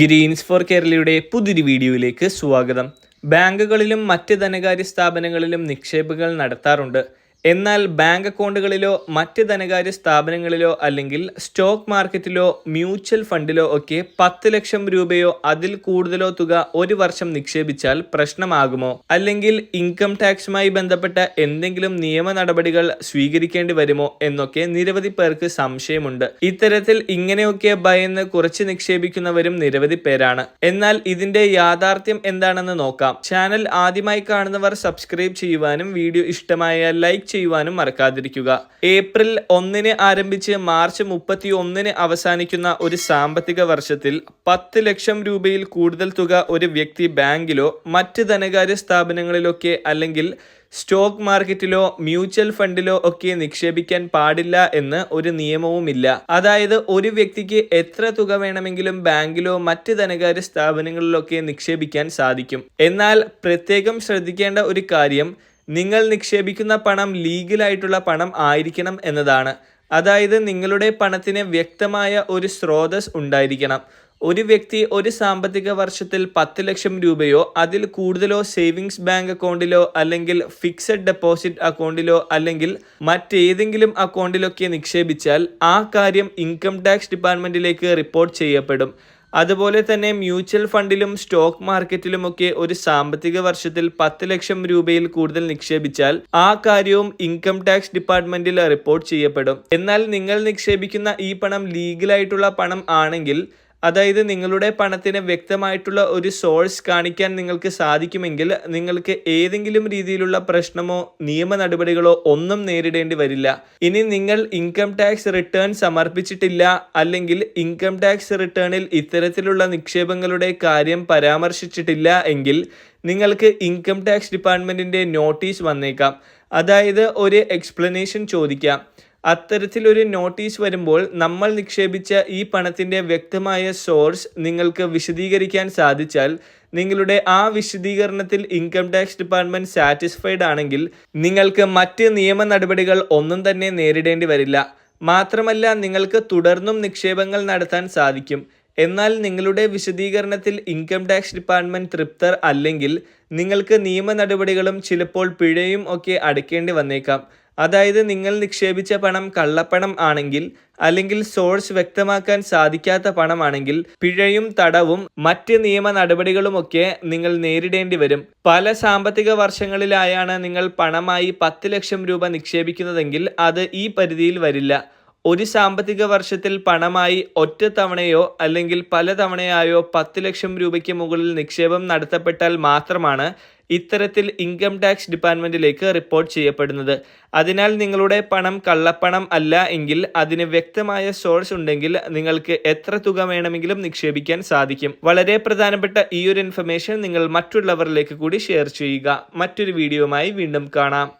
Green's four കേരളയുടെ പുതിയൊരു വീഡിയോയിലേക്ക് സ്വാഗതം. ബാങ്കുകളിലും മറ്റ് ധനകാര്യ സ്ഥാപനങ്ങളിലും നിക്ഷേപങ്ങൾ നടത്താറുണ്ട്. എന്നാൽ ബാങ്ക് അക്കൗണ്ടുകളിലോ മറ്റ് ധനകാര്യ സ്ഥാപനങ്ങളിലോ അല്ലെങ്കിൽ സ്റ്റോക്ക് മാർക്കറ്റിലോ മ്യൂച്വൽ ഫണ്ടിലോ ഒക്കെ പത്ത് ലക്ഷം രൂപയോ അതിൽ കൂടുതലോ തുക ഒരു വർഷം നിക്ഷേപിച്ചാൽ പ്രശ്നമാകുമോ? അല്ലെങ്കിൽ ഇൻകം ടാക്സുമായി ബന്ധപ്പെട്ട എന്തെങ്കിലും നിയമ നടപടികൾ സ്വീകരിക്കേണ്ടി വരുമോ എന്നൊക്കെ നിരവധി പേർക്ക് സംശയമുണ്ട്. ഇത്തരത്തിൽ ഇങ്ങനെയൊക്കെ ഭയന്ന് കുറച്ച് നിക്ഷേപിക്കുന്നവരും നിരവധി പേരാണ്. എന്നാൽ ഇതിന്റെ യാഥാർത്ഥ്യം എന്താണെന്ന് നോക്കാം. ചാനൽ ആദ്യമായി കാണുന്നവർ സബ്സ്ക്രൈബ് ചെയ്യുവാനും വീഡിയോ ഇഷ്ടമായ ലൈക്ക് ചെയ്യുവാനും മറക്കാതിരിക്കുക. ഏപ്രിൽ ഒന്നിന് ആരംഭിച്ച് മാർച്ച് മുപ്പത്തി ഒന്നിന് അവസാനിക്കുന്ന ഒരു സാമ്പത്തിക വർഷത്തിൽ പത്ത് ലക്ഷം രൂപയിൽ കൂടുതൽ തുക ഒരു വ്യക്തി ബാങ്കിലോ മറ്റ് ധനകാര്യ സ്ഥാപനങ്ങളിലൊക്കെ അല്ലെങ്കിൽ സ്റ്റോക്ക് മാർക്കറ്റിലോ മ്യൂച്വൽ ഫണ്ടിലോ ഒക്കെ നിക്ഷേപിക്കാൻ പാടില്ല എന്ന് ഒരു നിയമവുമില്ല. അതായത് ഒരു വ്യക്തിക്ക് എത്ര തുക വേണമെങ്കിലും ബാങ്കിലോ മറ്റ് ധനകാര്യ സ്ഥാപനങ്ങളിലൊക്കെ നിക്ഷേപിക്കാൻ സാധിക്കും. എന്നാൽ പ്രത്യേകം ശ്രദ്ധിക്കേണ്ട ഒരു കാര്യം നിങ്ങൾ നിക്ഷേപിക്കുന്ന പണം ലീഗലായിട്ടുള്ള പണം ആയിരിക്കണം എന്നതാണ്. അതായത് നിങ്ങളുടെ പണത്തിന് വ്യക്തമായ ഒരു സ്രോതസ് ഉണ്ടായിരിക്കണം. ഒരു വ്യക്തി ഒരു സാമ്പത്തിക വർഷത്തിൽ പത്ത് ലക്ഷം രൂപയോ അതിൽ കൂടുതലോ സേവിങ്സ് ബാങ്ക് അക്കൗണ്ടിലോ അല്ലെങ്കിൽ ഫിക്സഡ് ഡെപ്പോസിറ്റ് അക്കൗണ്ടിലോ അല്ലെങ്കിൽ മറ്റേതെങ്കിലും അക്കൗണ്ടിലൊക്കെ നിക്ഷേപിച്ചാൽ ആ കാര്യം ഇൻകം ടാക്സ് ഡിപ്പാർട്ട്മെന്റിലേക്ക് റിപ്പോർട്ട് ചെയ്യപ്പെടും. അതുപോലെ തന്നെ മ്യൂച്വൽ ഫണ്ടിലും സ്റ്റോക്ക് മാർക്കറ്റിലുമൊക്കെ ഒരു സാമ്പത്തിക വർഷത്തിൽ പത്ത് ലക്ഷം രൂപയിൽ കൂടുതൽ നിക്ഷേപിച്ചാൽ ആ കാര്യവും ഇൻകം ടാക്സ് ഡിപ്പാർട്ട്മെന്റിൽ റിപ്പോർട്ട് ചെയ്യപ്പെടും. എന്നാൽ നിങ്ങൾ നിക്ഷേപിക്കുന്ന ഈ പണം ലീഗലായിട്ടുള്ള പണം ആണെങ്കിൽ അതായത് നിങ്ങളുടെ പണത്തിന് വ്യക്തമായിട്ടുള്ള ഒരു സോഴ്സ് കാണിക്കാൻ നിങ്ങൾക്ക് സാധിക്കുമെങ്കിൽ നിങ്ങൾക്ക് ഏതെങ്കിലും രീതിയിലുള്ള പ്രശ്നമോ നിയമ നടപടികളോ ഒന്നും നേരിടേണ്ടി വരില്ല. ഇനി നിങ്ങൾ ഇൻകം ടാക്സ് റിട്ടേൺ സമർപ്പിച്ചിട്ടില്ല അല്ലെങ്കിൽ ഇൻകം ടാക്സ് റിട്ടേണിൽ ഇത്തരത്തിലുള്ള നിക്ഷേപങ്ങളുടെ കാര്യം പരാമർശിച്ചിട്ടില്ല എങ്കിൽ നിങ്ങൾക്ക് ഇൻകം ടാക്സ് ഡിപ്പാർട്ട്മെന്റിന്റെ നോട്ടീസ് വന്നേക്കാം. അതായത് ഒരു എക്സ്പ്ലനേഷൻ ചോദിക്കാം. അത്തരത്തിലൊരു നോട്ടീസ് വരുമ്പോൾ നമ്മൾ നിക്ഷേപിച്ച ഈ പണത്തിന്റെ വ്യക്തമായ സോഴ്സ് നിങ്ങൾക്ക് വിശദീകരിക്കാൻ സാധിച്ചാൽ നിങ്ങളുടെ ആ വിശദീകരണത്തിൽ ഇൻകം ടാക്സ് ഡിപ്പാർട്ട്മെന്റ് സാറ്റിസ്ഫൈഡ് ആണെങ്കിൽ നിങ്ങൾക്ക് മറ്റ് നിയമ നടപടികൾ ഒന്നും തന്നെ നേരിടേണ്ടി വരില്ല. മാത്രമല്ല നിങ്ങൾക്ക് തുടർന്നും നിക്ഷേപങ്ങൾ നടത്താൻ സാധിക്കും. എന്നാൽ നിങ്ങളുടെ വിശദീകരണത്തിൽ ഇൻകം ടാക്സ് ഡിപ്പാർട്ട്മെന്റ് തൃപ്തർ അല്ലെങ്കിൽ നിങ്ങൾക്ക് നിയമ നടപടികളും ചിലപ്പോൾ പിഴയും ഒക്കെ അടയ്ക്കേണ്ടി വന്നേക്കാം. അതായത് നിങ്ങൾ നിക്ഷേപിച്ച പണം കള്ളപ്പണം ആണെങ്കിൽ അല്ലെങ്കിൽ സോഴ്സ് വ്യക്തമാക്കാൻ സാധിക്കാത്ത പണമാണെങ്കിൽ പിഴയും തടവും മറ്റ് നിയമ നടപടികളുമൊക്കെ നിങ്ങൾ നേരിടേണ്ടി വരും. പല സാമ്പത്തിക വർഷങ്ങളിലായാണ് നിങ്ങൾ പണമായി പത്ത് ലക്ഷം രൂപ നിക്ഷേപിക്കുന്നതെങ്കിൽ അത് ഈ പരിധിയിൽ വരില്ല. ഒരു സാമ്പത്തിക വർഷത്തിൽ പണമായി ഒറ്റ തവണയോ അല്ലെങ്കിൽ പല തവണയായോ പത്ത് ലക്ഷം രൂപയ്ക്ക് മുകളിൽ നിക്ഷേപം നടത്തപ്പെട്ടാൽ മാത്രമാണ് ഇത്തരത്തിൽ ഇൻകം ടാക്സ് ഡിപ്പാർട്ട്മെന്റിലേക്ക് റിപ്പോർട്ട് ചെയ്യപ്പെടുന്നത്. അതിനാൽ നിങ്ങളുടെ പണം കള്ളപ്പണം അല്ല എങ്കിൽ അതിന് വ്യക്തമായ സോഴ്സ് ഉണ്ടെങ്കിൽ നിങ്ങൾക്ക് എത്ര തുക വേണമെങ്കിലും നിക്ഷേപിക്കാൻ സാധിക്കും. വളരെ പ്രധാനപ്പെട്ട ഈ ഒരു ഇൻഫർമേഷൻ നിങ്ങൾ മറ്റുള്ളവരിലേക്ക് കൂടി ഷെയർ ചെയ്യുക. മറ്റൊരു വീഡിയോയുമായി വീണ്ടും കാണാം.